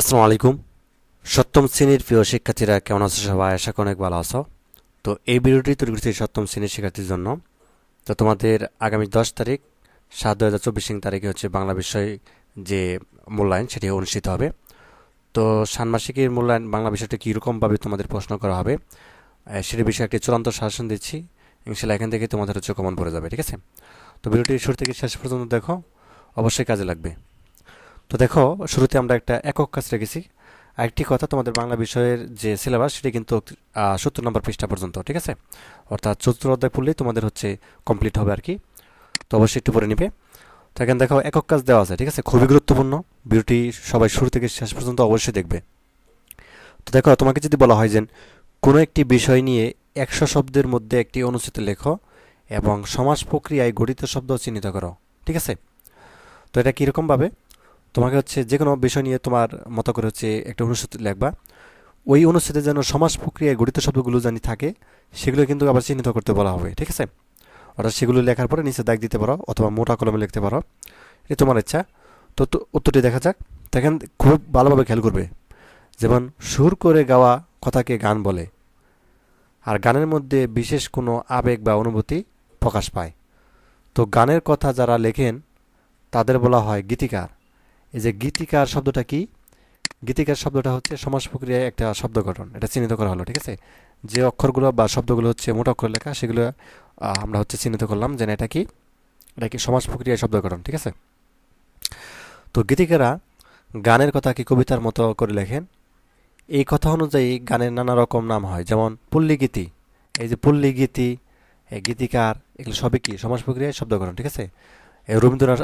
আসসালামু আলাইকুম। সপ্তম শ্রেণির প্রিয় শিক্ষার্থীরা, কেমন আছো সবাই? আশা করি অনেক ভালো আছো। তো এই ভিডিওটি তৈরি করছি সপ্তম শ্রেণির শিক্ষার্থীর জন্য। তো তোমাদের আগামী দশ তারিখ, সাত দু হাজার চব্বিশ তারিখে হচ্ছে বাংলা বিষয় যে মূল্যায়ন, সেটি অনুষ্ঠিত হবে। তো ষান্মাসিকের মূল্যায়ন, বাংলা বিষয়টি কীরকমভাবে তোমাদের প্রশ্ন করা হবে সেটি বিষয়ে একটি চূড়ান্ত শাসন দিচ্ছি। ইনশাল্লাহ এখান থেকে তোমাদের হচ্ছে কমন পড়ে যাবে, ঠিক আছে? তো ভিডিওটি শুরু থেকে শেষ পর্যন্ত দেখো, অবশ্যই কাজে লাগবে। তো দেখো, শুরুতে আমরা একটা একক কাজ রেখেছি। আরেকটি কথা তোমাদের বাংলা বিষয়ের যে সিলেবাস সেটি কিন্তু সত্তর নম্বর পৃষ্ঠা পর্যন্ত, ঠিক আছে? অর্থাৎ চতুর্থ অধ্যায় পড়লেই তোমাদের হচ্ছে কমপ্লিট হবে আর কি। তো অবশ্যই একটু পড়ে নিবে। তো এখানে দেখো, একক কাজ দেওয়া আছে, ঠিক আছে? খুবই গুরুত্বপূর্ণ। ভিডিওটি সবাই শুরু থেকে শেষ পর্যন্ত অবশ্যই দেখবে। তো দেখো, তোমাকে যদি বলা হয় যে কোনো একটি বিষয় নিয়ে একশো শব্দের মধ্যে একটি অনুচ্ছেদ লেখো এবং সমাজ প্রক্রিয়ায় গঠিত শব্দ চিহ্নিত করো, ঠিক আছে? তো এটা কীরকমভাবে? তোমাকে হচ্ছে যে কোনো বিষয় নিয়ে তোমার মতো করে হচ্ছে একটা অনুচ্ছেদ লিখবা। ওই অনুচ্ছেদে যেন সমাজ প্রক্রিয়ায় গঠিত শব্দগুলো জানি থাকে, সেগুলো কিন্তু আবার চিহ্নিত করতে বলা হবে, ঠিক আছে? অর্থাৎ সেগুলো লেখার পরে নিচে দাগ দিতে পারো অথবা মোটা কলমে লিখতে পারো। এ তোমার ইচ্ছা। তো উত্তরটি দেখা যাক। দেখেন, খুব ভালোভাবে খেয়াল করবে। যেমন, সুর করে গাওয়া কথাকে গান বলে, আর গানের মধ্যে বিশেষ কোনো আবেগ বা অনুভূতি প্রকাশ পায়। তো গানের কথা যারা লেখেন, তাদের বলা হয় গীতিকার। এই যে গীতিকার শব্দটা কি? গীতিকার শব্দটা হচ্ছে সমাজ প্রক্রিয়ায় একটা শব্দ গঠন। এটা চিহ্নিত করা হলো, ঠিক আছে? যে অক্ষরগুলো বা শব্দগুলো হচ্ছে মোটা অক্ষর লেখা, সেগুলো আমরা হচ্ছে চিহ্নিত করলাম যে এটা কি? এটা কি সমাজ প্রক্রিয়ায় শব্দ গঠন, ঠিক আছে? তো গীতিকারা গানের কথা কি কবিতার মতো করে লেখেন? এই কথা অনুযায়ী গানের নানা রকম নাম হয়, যেমন পল্লী গীতি এই যে পল্লী গীতি এই গীতিকার, এগুলো সবই কি? সমাজ প্রক্রিয়ায় শব্দ গঠন, ঠিক আছে? রবীন্দ্রনাথ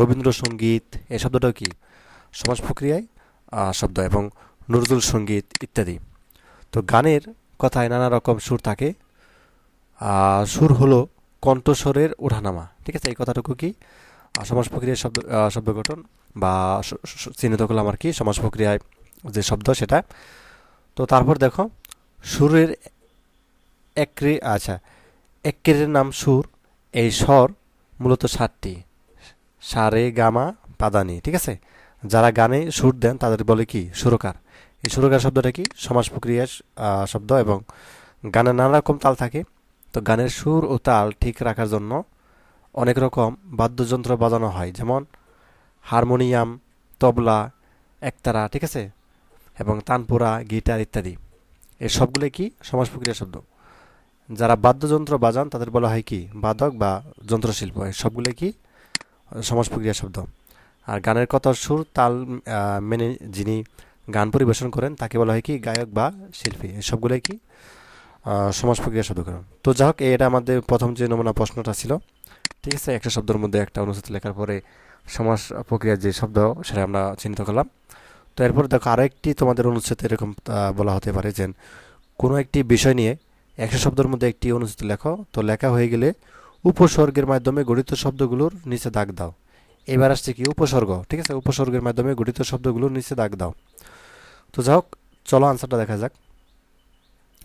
রবীন্দ্রসঙ্গীত এই শব্দটাও কি? সমাজ প্রক্রিয়ায় শব্দ এবং নজরুল সংগীত ইত্যাদি। তো গানের কথায় নানা রকম সুর থাকে। সুর হলো কণ্ঠস্বরের ওঠানামা। ঠিক আছে? এই কথাটুকু কি? সমাজ প্রক্রিয়ায় শব্দ শব্দ গঠন বা চিহ্নিত করলাম আর কি, সমাজ প্রক্রিয়ায় যে শব্দ সেটা। তো তারপর দেখো, সুরের একরে আচ্ছা একের নাম সুর, এই স্বর মূলত সাতটি। সারে গামা পাদানি ঠিক আছে? যারা গানে সুর দেন, তাদের বলে কি? সুরকার। এই সুরকার শব্দটা কি? সমাজ প্রক্রিয়ার শব্দ এবং গানে নানা রকম তাল থাকে। তো গানের সুর ও তাল ঠিক রাখার জন্য অনেক রকম বাদ্যযন্ত্র বাজানো হয়। যেমন হারমোনিয়াম, তবলা, একতারা, ঠিক আছে? এবং তানপুরা, গিটার ইত্যাদি। এই সবগুলোই কি? সমাজ প্রক্রিয়া শব্দ। যারা বাদ্যযন্ত্র বাজান, তাদের বলা হয় কি? বাদক বা যন্ত্রশিল্প। এই সবগুলোই কি? সমাজ প্রক্রিয়া শব্দ। আর গানের কত সুর, তাল মেনে যিনি গান পরিবেশন করেন, তাকে বলা হয় কি, গায়ক বা শিল্পী। এই সবগুলোই কি? সমাজ প্রক্রিয়া শব্দ শব্দকরণ। তো যাই হোক, এটা আমাদের প্রথম যে নমুনা প্রশ্নটা ছিল, ঠিক আছে? একটা শব্দের মধ্যে একটা অনুচ্ছেদ লেখার পরে সমাজ প্রক্রিয়ার যে শব্দ, সেটা আমরা চিহ্নিত করলাম। তো এরপর দেখো আরও একটি তোমাদের অনুচ্ছেদ এরকম বলা হতে পারে যে, কোনো একটি বিষয় নিয়ে একশো শব্দের মধ্যে একটি অনুচ্ছেদ লেখো। তো লেখা হয়ে গেলে উপসর্গের মাধ্যমে গঠিত শব্দগুলোর নিচে দাগ দাও। এবার আসছে কি উপসর্গ, ঠিক আছে? উপসর্গের মাধ্যমে গঠিত শব্দগুলোর নিচে দাগ দাও। তো যাই হোক, চলো আনসারটা দেখা যাক।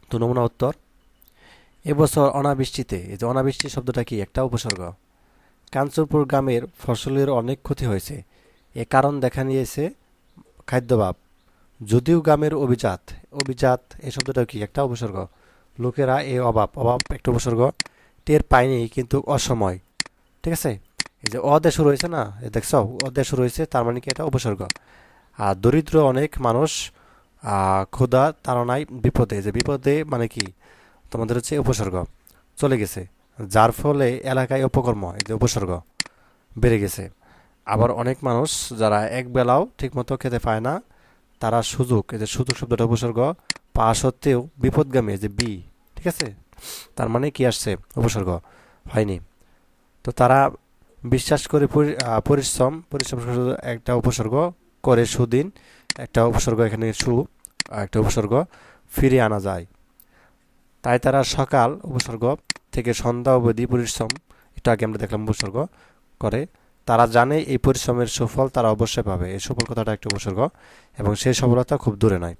তো নমুনা উত্তর। এবছর অনাবৃষ্টিতে, এই যে অনাবৃষ্টি শব্দটা কি? একটা উপসর্গ। কাঞ্চনপুর গ্রামের ফসলের অনেক ক্ষতি হয়েছে। এ কারণ দেখা নিয়েছে খাদ্যভাব। যদিও গ্রামের অভিজাত অভিজাত এই শব্দটা কি? একটা উপসর্গ। লোকেরা এই অভাব অভাব একটা উপসর্গ। টের পায়নি কিন্তু অসময়। ঠিক আছে? এই যে অদেশ রয়েছে না? এ দেখছ? অদেশ রয়েছে তার মানে কি এটা উপসর্গ। আর দরিদ্র অনেক মানুষ ক্ষুধা, তাড়নায় বিপদে। যে বিপদে মানে কি? তোমাদের হচ্ছে উপসর্গ। চলে গেছে। যার ফলে এলাকায় অপকর্ম, এই যে উপসর্গ বেড়ে গেছে। আবার অনেক মানুষ যারা এক বেলাও ঠিকমতো খেতে পায় না, তারা সুযোগ, এই যে সুযোগ শব্দটা উপসর্গ, পাওয়া সত্ত্বেও বিপদগামী যে বি, ঠিক আছে? তার মানে কি আসছে? উপসর্গ। হয়নি। তো তারা বিশ্বাস করে পরিশ্রম পরিশ্রম একটা উপসর্গ করে সুদিন, একটা উপসর্গ এখানে সু একটা উপসর্গ ফিরে আনা যায়। তাই তারা সকাল উপসর্গ থেকে সন্ধ্যা অবধি পরিশ্রম এটা আগে আমরা দেখলাম উপসর্গ করে। তারা জানে এই পরিশ্রমের সুফল তারা অবশ্যই পাবে। এই সুফল কথাটা একটা উপসর্গ এবং সেই সফলতা খুব দূরে নয়।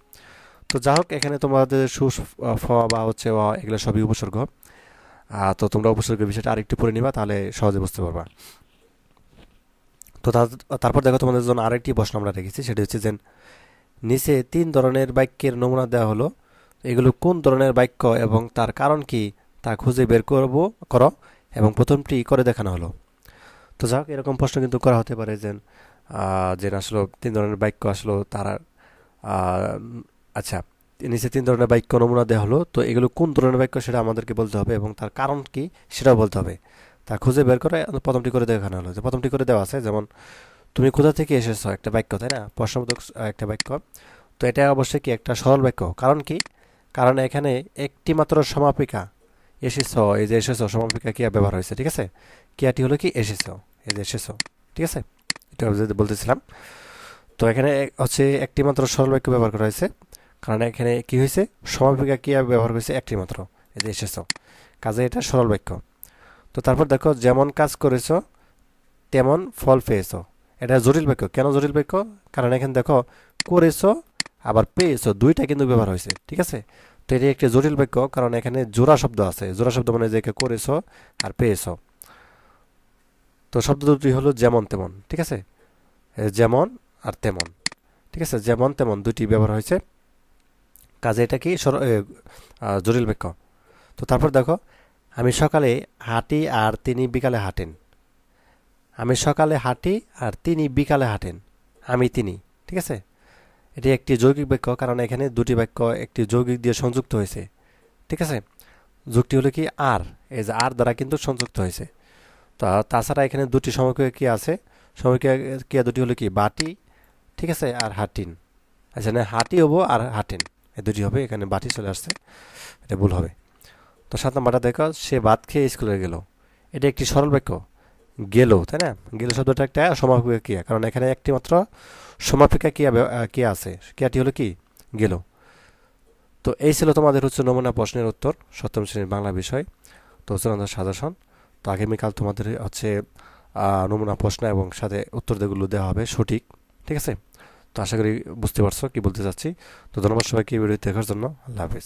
তো যা হোক, এখানে তোমাদের সু ফ বা হচ্ছে এগুলো সবই উপসর্গ। তো তোমরা উপসর্গের বিষয়টা আরেকটু পড়ে নিবা, তাহলে সহজে বুঝতে পারবা। তো তারপর দেখো তোমাদের জন্য আরেকটি প্রশ্ন আমরা রেখেছি, সেটা হচ্ছে যে, নিচে তিন ধরনের বাক্যের নমুনা দেওয়া হলো। এগুলো কোন ধরনের বাক্য এবং তার কারণ কি, তা খুঁজে বের করব, করো এবং প্রথমটি করে দেখানো হলো। তো যাক এরকম প্রশ্ন কিন্তু করা হতে পারে যে যে আসলে তিন ধরনের বাক্য আসলো, তারা আচ্ছা নিচে তিন ধরনের বাক্য নমুনা দেওয়া হলো, তো এগুলো কোন ধরনের বাক্য সেটা আমাদেরকে বলতে হবে এবং তার কারণ কি সেটাও বলতে হবে। তা খুঁজে বের করে প্রথমটি করে দেখানো হলো। যে প্রথমটি করে দেওয়া আছে, যেমন, তুমি কোথা থেকে এসেছ? একটা বাক্য, তাই না? প্রশ্নবোধক একটা বাক্য। তো এটা অবশ্যই কি একটা সরল বাক্য? কারণ কি? কারণ এখানে একটি মাত্র সমাপিকা, এসেছ এই যে এসেছ সমাপিকা কিয়া ব্যবহার হয়েছে, ঠিক আছে? কিয়াটি হলো কি? এসেছ এই যে এসেছ ঠিক আছে? এটা বলতেছিলাম। তো এখানে হচ্ছে একটি মাত্র সরল বাক্য ব্যবহার করা হয়েছে। কারণ এখানে কি হয়েছে? সমাপিকা কিয়া ব্যবহার হয়েছে একটি মাত্র। এই যে এসেছ। কাজে এটা সরল বাক্য। তো তারপর দেখো, যেমন কাজ করেছ, তেমন ফল পেয়েছ। এটা জটিল বাক্য। কেন জটিল বাক্য? কারণ এখানে দেখো, করেছ, আবার পেয়েছ। দুইটা কিন্তু ব্যবহার হয়েছে। ঠিক আছে? তো এটি একটি জটিল বাক্য, কারণ এখানে জোড়া শব্দ আছে। জোড়া শব্দ মানে যে করেছ আর পেয়েছ। তো শব্দ দুটি হলো যেমন তেমন। ঠিক আছে? যেমন আর তেমন। ঠিক আছে? যেমন তেমন দুটি ব্যবহার হয়েছে। কাজে এটা কি? জটিল বাক্য তো তারপর দেখো, আমি সকালে হাঁটি আর তিনি বিকালে হাঁটেন। আমি সকালে হাঁটি আর তিনি বিকালে হাঁটেন। আমি তিনি, ঠিক আছে? এটি একটি যৌগিক বাক্য, কারণ এখানে দুটি বাক্য একটি যৌগিক দিয়ে সংযুক্ত হয়েছে। ঠিক আছে? যুক্তি হলো কি? আর। এই যে আর দ্বারা কিন্তু সংযুক্ত হয়েছে। তো, তাছাড়া এখানে দুটি সমক্রিয় কি আছে। সমক্রিয় ক্রিয়া দুটি হলো কি? বাটি, ঠিক আছে? আর হাটিন। আচ্ছা না, হাটি হব আর হাটিন। এই দুটি হবে, এখানে বাটি চলে আসছে, এটা ভুল হবে। তো সাত নাম্বারটা দেখো, সে ভাত খেয়ে স্কুলে গেল। এটা একটি সরল বাক্য, গেল, তাই না? গেল শব্দটা একটা সমাপিকা ক্রিয়া, কারণ এখানে একটি মাত্র সমাপিকা ক্রিয়া ক্রিয়া আছে। ক্রিয়াটি হলো কি? গেল। তো এই ছিল তোমাদের হচ্ছে নমুনা প্রশ্নের উত্তর, সপ্তম শ্রেণির বাংলা বিষয়। তো চূড়ান্ত সাজেশন তো আগামীকাল তোমাদের হচ্ছে নমুনা প্রশ্ন এবং সাথে উত্তর দেওয়া হবে সঠিক, ঠিক আছে? তো আশা করি বুঝতে পারছ কি বলতে চাচ্ছি। তো ধন্যবাদ সবাইকে এই ভিডিও দেখার জন্য। আল্লাহ হাফিজ।